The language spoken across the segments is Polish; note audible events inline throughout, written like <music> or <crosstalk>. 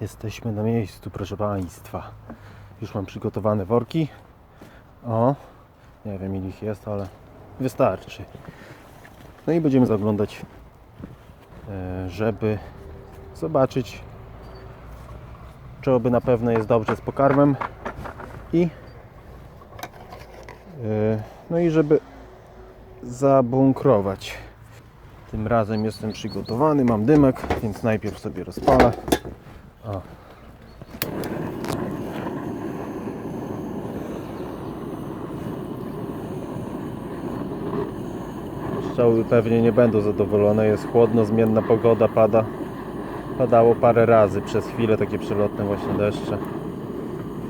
Jesteśmy na miejscu, proszę Państwa. Już mam przygotowane worki. O, nie wiem ile ich jest, ale wystarczy. No i będziemy zaglądać, e, żeby zobaczyć, czy oby na pewno jest dobrze z pokarmem i e, no i żeby zabunkrować. Tym razem jestem przygotowany, mam dymek, więc najpierw sobie rozpalę. O. Pewnie nie będą zadowolone, jest chłodno, zmienna pogoda, pada. Padało parę razy, przez chwilę takie przelotne właśnie deszcze.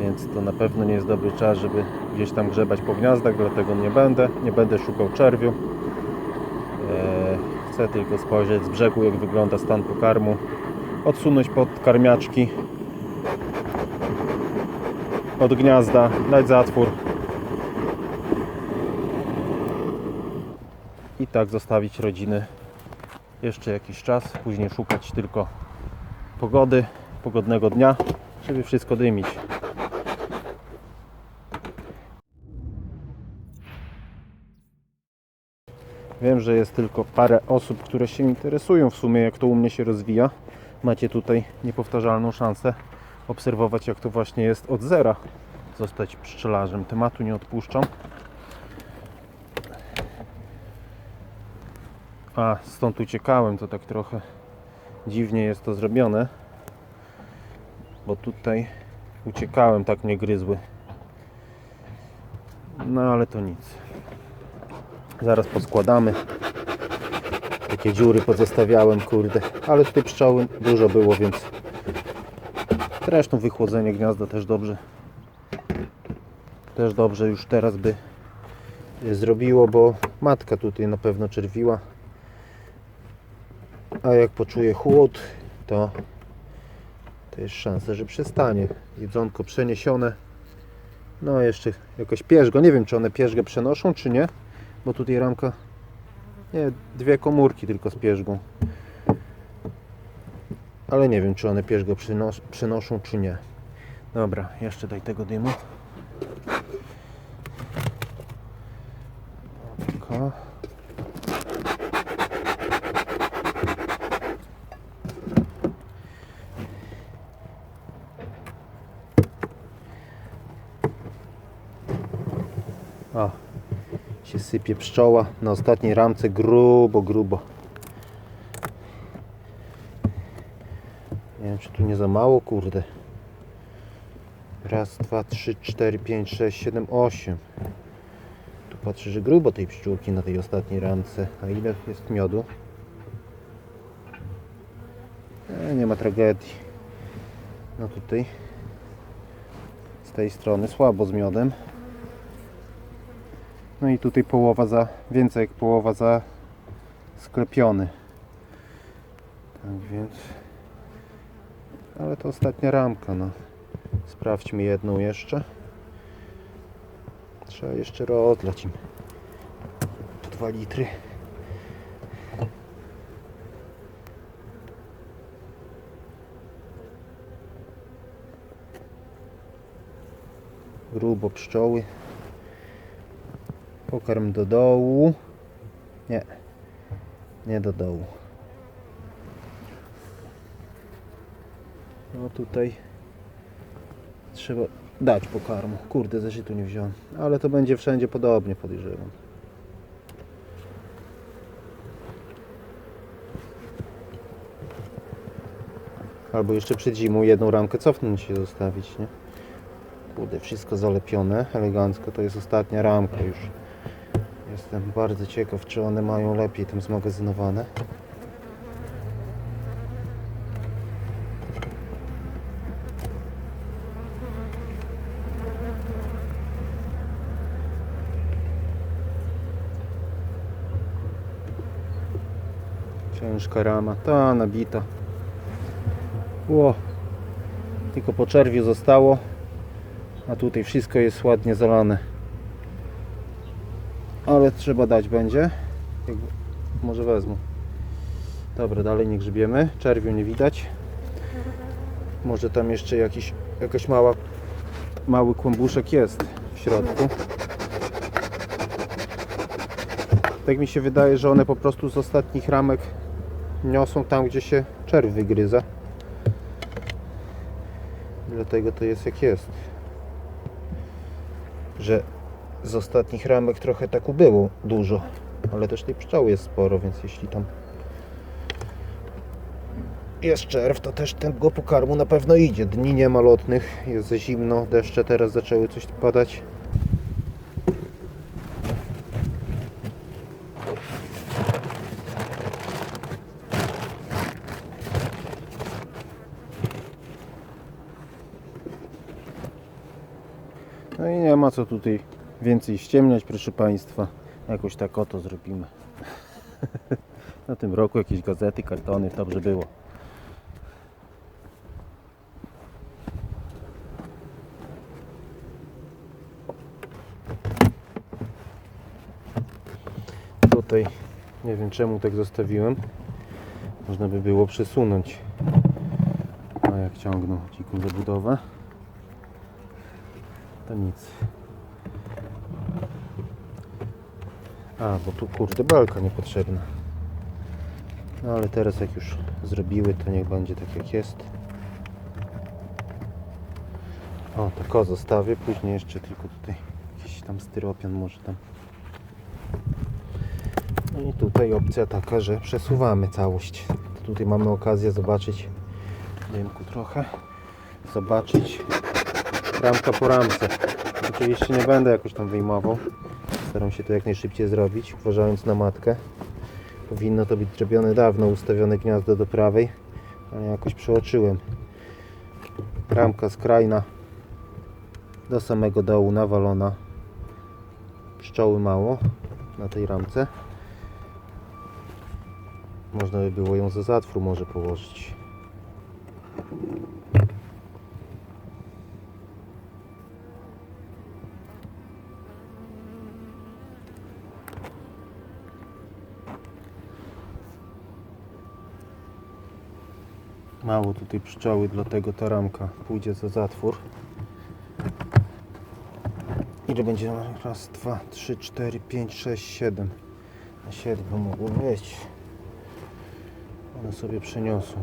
Więc to na pewno nie jest dobry czas, żeby gdzieś tam grzebać po gniazdach, dlatego nie będę. Nie będę szukał czerwiu. Chcę tylko spojrzeć z brzegu, jak wygląda stan pokarmu. Odsunąć pod karmiaczki od gniazda, dać zatwór i tak zostawić rodziny jeszcze jakiś czas. Później szukać tylko pogody, pogodnego dnia, żeby wszystko dymić. Wiem, że jest tylko parę osób, które się interesują w sumie, jak to u mnie się rozwija. Macie tutaj niepowtarzalną szansę obserwować, jak to właśnie jest od zera zostać pszczelarzem. Tematu nie odpuszczam. A, stąd uciekałem, to tak trochę dziwnie jest to zrobione. Bo tutaj uciekałem, tak mnie gryzły. No ale to nic. Zaraz poskładamy. Takie dziury pozostawiałem, kurde. Ale tutaj pszczoły dużo było, więc zresztą wychłodzenie gniazda też dobrze. Też dobrze już teraz by zrobiło, bo matka tutaj na pewno czerwiła. A jak poczuje chłód, to to jest szansa, że przestanie. Jedzonko przeniesione. No jeszcze jakoś pierzgo. Nie wiem, czy one pierzgę przenoszą, czy nie. Bo tutaj ramka... Nie, dwie komórki tylko z pierzgą. Ale nie wiem, czy one pierzgę przynos przynoszą, czy nie. Dobra, jeszcze daj tego dymu. Tylko. O, się sypie pszczoła na ostatniej ramce grubo, grubo. Nie wiem, czy tu nie za mało, kurde. Raz, dwa, trzy, cztery, pięć, sześć, siedem, osiem. Tu patrzę, że grubo tej pszczółki na tej ostatniej ramce. A ile jest miodu? E, nie ma tragedii. No tutaj z tej strony słabo z miodem. No i tutaj połowa za, więcej jak połowa za sklepiony. Tak więc, ale to ostatnia ramka, no. Sprawdźmy jedną jeszcze. Trzeba jeszcze rozlać im. 2 litry. Grubo pszczoły. Pokarm do dołu. Nie. Nie do dołu. No tutaj trzeba dać pokarmu. Kurde, zeszytu nie wziąłem. Ale to będzie wszędzie podobnie podejrzewam. Albo jeszcze przed zimą jedną ramkę cofnąć się zostawić, nie? Kurde, wszystko zalepione, elegancko. To jest ostatnia ramka już. Jestem bardzo ciekaw, czy one mają lepiej tam zmagazynowane. Ciężka rama, ta nabita. Ło. Tylko po czerwiu zostało, a tutaj wszystko jest ładnie zalane. Ale trzeba dać będzie. Może wezmę. Dobra, dalej nie grzebiemy. Czerwiu nie widać. Może tam jeszcze jakiś, jakaś mała, mały kłębuszek jest w środku. Tak mi się wydaje, że one po prostu z ostatnich ramek niosą tam, gdzie się czerw wygryza. Dlatego to jest jak jest. Że z ostatnich ramek trochę tak ubyło dużo, ale też tej pszczoły jest sporo, więc jeśli tam jest czerw, to też tego pokarmu na pewno idzie. Dni nie ma lotnych, jest zimno, deszcze teraz zaczęły coś padać. No i nie ma co tutaj więcej ściemniać, proszę Państwa. Jakoś tak oto zrobimy. <laughs> Na tym roku jakieś gazety, kartony, dobrze było. Tutaj nie wiem czemu tak zostawiłem. Można by było przesunąć. A jak ciągną dziką zabudowę, to nic. A, bo tu kurde belka niepotrzebna. No ale teraz jak już zrobiły, to niech będzie tak jak jest. O, tylko zostawię, później jeszcze tylko tutaj jakiś tam styropian może tam. No i tutaj opcja taka, że przesuwamy całość. Tutaj mamy okazję zobaczyć dymku trochę. Zobaczyć ramka po ramce. Oczywiście nie będę jakoś tam wyjmował. Staram się to jak najszybciej zrobić, uważając na matkę. Powinno to być zrobione dawno, ustawione gniazdo do prawej, ale jakoś przeoczyłem. Ramka skrajna do samego dołu nawalona. Pszczoły mało na tej ramce. Można by było ją ze zatwór może położyć. Mało tutaj pszczoły, dlatego ta ramka pójdzie za zatwór. Ile będzie? Raz, dwa, trzy, cztery, pięć, sześć, siedem. Na siedem mogło mieć. One sobie przeniosą.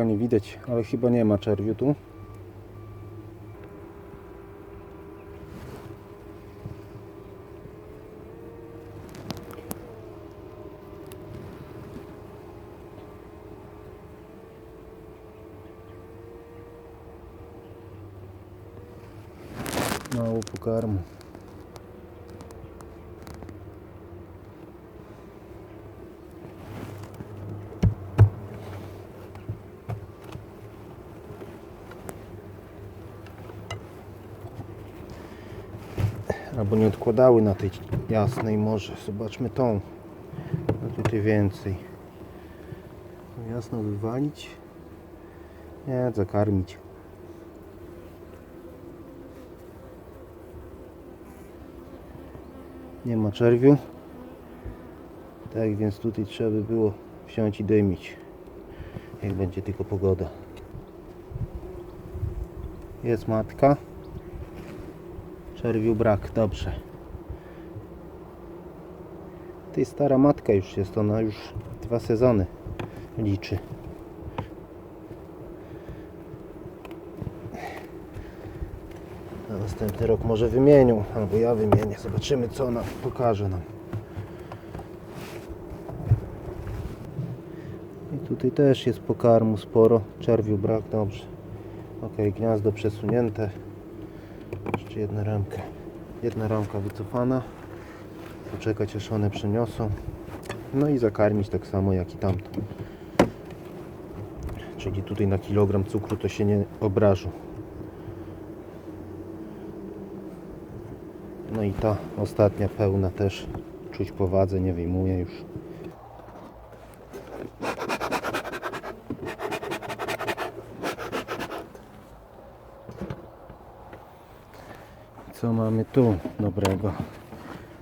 Ramka nie widać, ale chyba nie ma czerwiu tu. Mało pokarmu. Albo nie odkładały na tej jasnej może. Zobaczmy tą. No tutaj więcej. Jasno wywalić. Nie, zakarmić. Nie ma czerwiu. Tak więc tutaj trzeba by było wziąć i dymić. Jak będzie tylko pogoda. Jest matka. Czerwiu brak, dobrze. Tej stara matka już jest, ona już dwa sezony liczy. Na następny rok może wymienią, albo ja wymienię. Zobaczymy co ona pokaże nam. I tutaj też jest pokarmu sporo. Czerwiu brak, dobrze. Ok, gniazdo przesunięte. Jeszcze jedna ramka. Jedna ramka wycofana. Poczekać aż one przeniosą. No i zakarmić tak samo jak i tamto. Czyli tutaj na kilogram cukru to się nie obrażą. No i ta ostatnia pełna też czuć po wadze, nie wyjmuję już. Co mamy tu dobrego?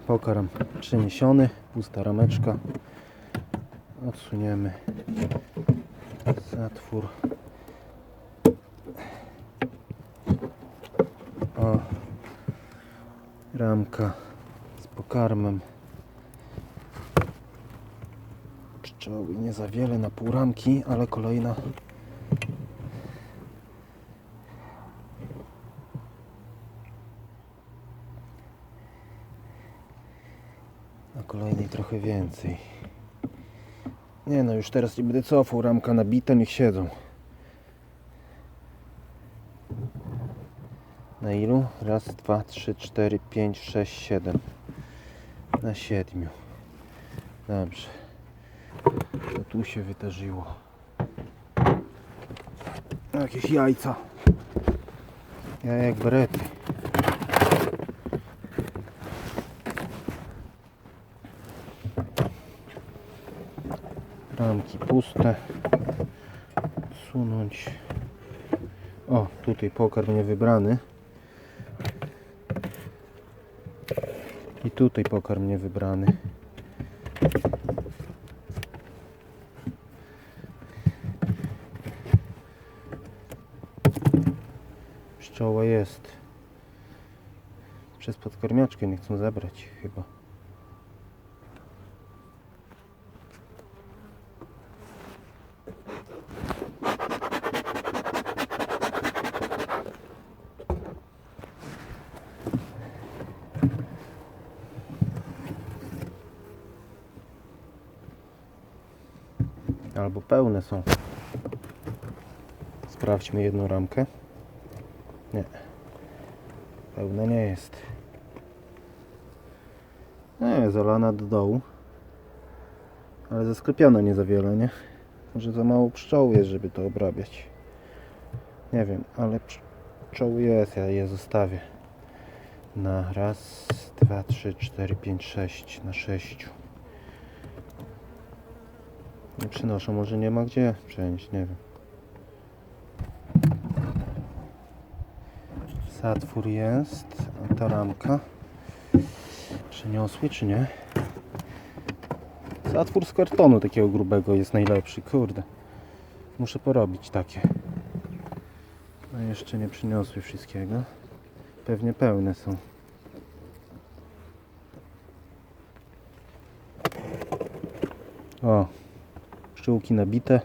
Pokarm przeniesiony, pusta rameczka. Odsuniemy zatwór. O, ramka z pokarmem. Pszczoły nie za wiele na pół ramki, ale kolejna na kolejnej trochę więcej. Nie no, już teraz nie będę cofał, ramka nabita, niech siedzą. Na ilu? Raz, dwa, trzy, cztery, pięć, sześć, siedem. Na siedmiu. Dobrze. Co tu się wydarzyło? Jakieś jajca. Jaja jak berety. Ramki puste. Sunąć. O, tutaj pokarm nie wybrany. I tutaj pokarm nie wybrany. Pszczoła jest. Przez podkarmiaczkę nie chcą zabrać chyba. Albo pełne są. Sprawdźmy jedną ramkę. Nie. Pełna nie jest. Nie, zalana do dołu. Ale zasklepiona nie za wiele, nie? Może za mało pszczół jest, żeby to obrabiać. Nie wiem, ale pszczół jest, ja je zostawię. Na raz, dwa, trzy, cztery, pięć, sześć. Na sześciu. Nie przynoszą, może nie ma gdzie przenieść, nie wiem. Zatwór jest, a ta ramka przeniosły czy nie? Zatwór z kartonu takiego grubego jest najlepszy, kurde. Muszę porobić takie. No jeszcze nie przyniosły wszystkiego. Pewnie pełne są. O, pszczółki nabite.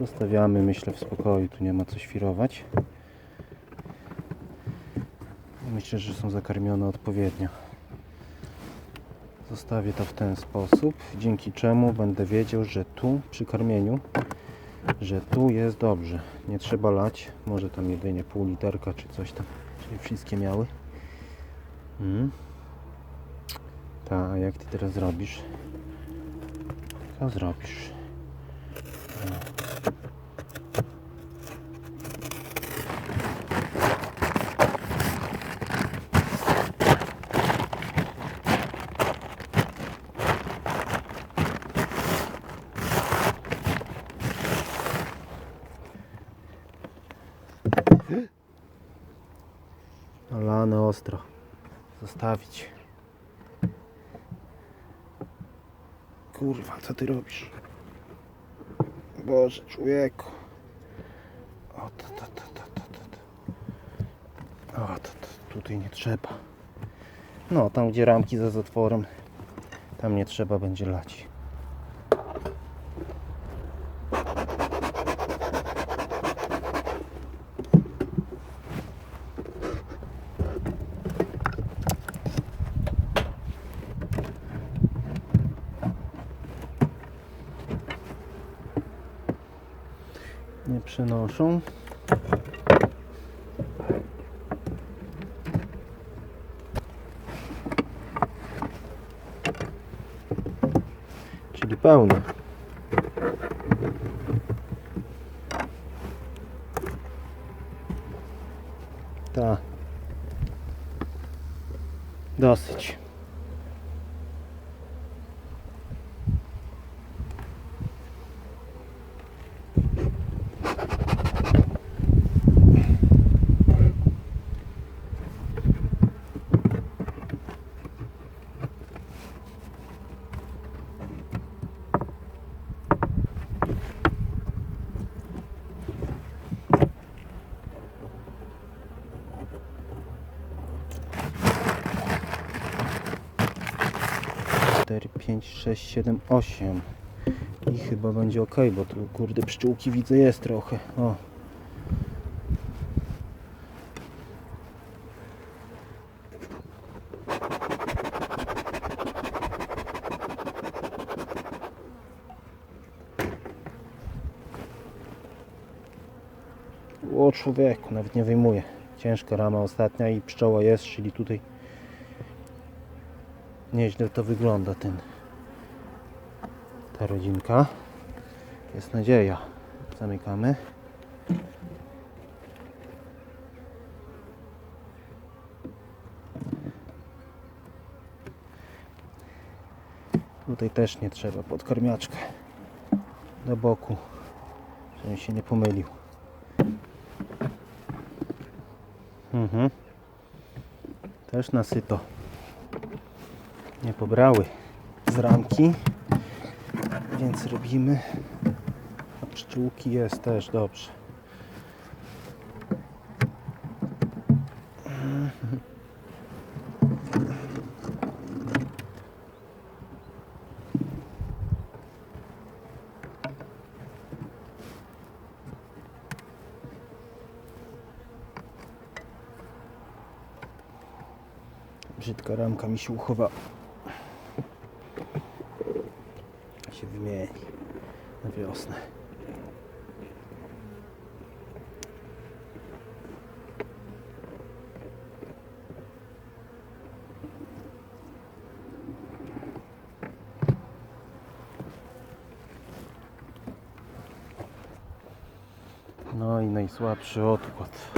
Zostawiamy, myślę, w spokoju. Tu nie ma co świrować. Myślę, że są zakarmione odpowiednio. Zostawię to w ten sposób, dzięki czemu będę wiedział, że tu przy karmieniu, że tu jest dobrze. Nie trzeba lać, może tam jedynie pół literka czy coś tam, czyli wszystkie miały. Mm. Ta, a jak ty teraz zrobisz? Co zrobisz? Lane ostro. Zostawić. Kurwa, co ty robisz? Boże, człowieku. O, to, to, to, to, to, to. O, to, to, tutaj nie trzeba. No, tam gdzie ramki za zatworem, tam nie trzeba będzie lać. Nie przenoszą. Czyli pełne. 5, 6, 7, 8 i chyba będzie ok, bo tu kurde pszczółki widzę jest trochę. O. O człowieku, nawet nie wyjmuję. Ciężka rama ostatnia i pszczoła jest, czyli tutaj nieźle to wygląda ten ta rodzinka. Jest nadzieja. Zamykamy. Tutaj też nie trzeba podkarmiaczkę do boku, żebym się nie pomylił. Mhm. Też nasyto. Nie pobrały z ramki, więc robimy. A pszczółki jest też dobrze. Brzydka ramka mi się uchowa. Się wymieni na wiosnę. No i najsłabszy odkład.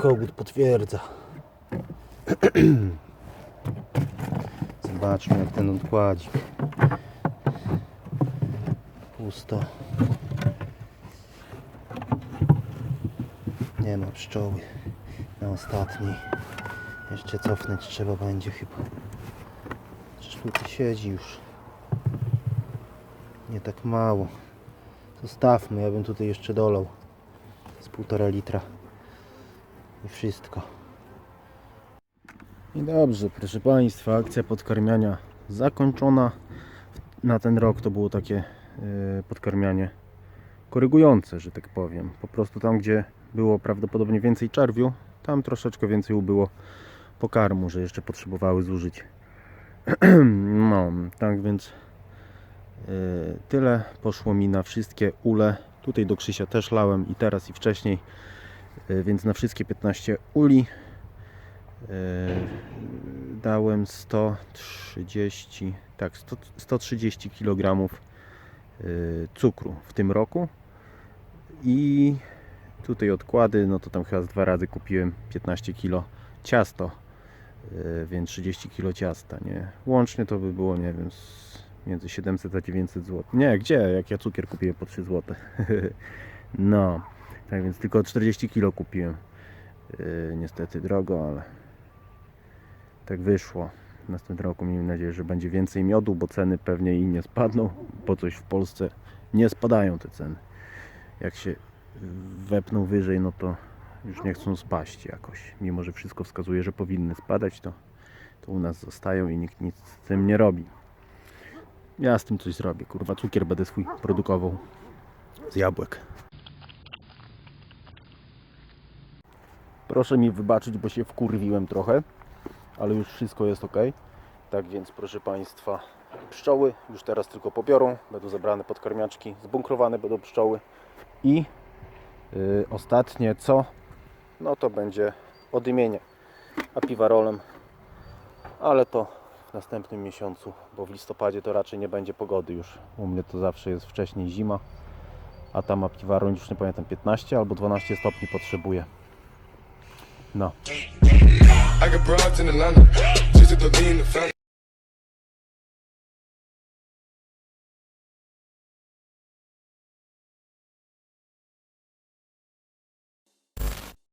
Kogut potwierdza. <clears throat> Zobaczmy jak ten odkładzik. Pusto. Nie ma pszczoły na ostatniej. Jeszcze cofnąć trzeba będzie chyba. Tutaj siedzi już. Nie tak mało. Zostawmy, ja bym tutaj jeszcze dolał. Z półtora litra i wszystko. I dobrze, proszę Państwa, akcja podkarmiania zakończona. Na ten rok to było takie e, podkarmianie korygujące, że tak powiem. Po prostu tam, gdzie było prawdopodobnie więcej czerwiu, tam troszeczkę więcej ubyło pokarmu, że jeszcze potrzebowały zużyć. <clears throat> no, tak więc e, tyle poszło mi na wszystkie ule. Tutaj do Krzysia też lałem i teraz i wcześniej. E, więc na wszystkie 15 uli dałem 130 tak 100, 130 kg e, cukru w tym roku. I tutaj odkłady no to tam chyba z dwa razy kupiłem 15 kg ciasto e, więc 30 kg ciasta nie? Łącznie to by było nie wiem między 700 a 900 zł nie gdzie? Jak ja cukier kupiłem po 3 zł <laughs> no tak więc tylko 40 kg kupiłem. Yy, niestety drogo, ale tak wyszło. W następnym roku miejmy nadzieję, że będzie więcej miodu, bo ceny pewnie i nie spadną, bo coś w Polsce nie spadają te ceny. Jak się wepną wyżej, no to już nie chcą spaść jakoś. Mimo, że wszystko wskazuje, że powinny spadać, to, to u nas zostają i nikt nic z tym nie robi. Ja z tym coś zrobię, kurwa, cukier będę swój produkował z jabłek. Proszę mi wybaczyć, bo się wkurwiłem trochę, ale już wszystko jest ok. Tak więc, proszę Państwa, pszczoły już teraz tylko pobiorą. Będą zebrane podkarmiaczki, zbunkrowane będą pszczoły. I yy, ostatnie co? No to będzie odymienie apiwarolem, ale to w następnym miesiącu, bo w listopadzie to raczej nie będzie pogody już. U mnie to zawsze jest wcześniej zima, a tam apiwarol już nie pamiętam 15 albo 12 stopni potrzebuje. No. I got broads in Atlanta. Just to lean the family.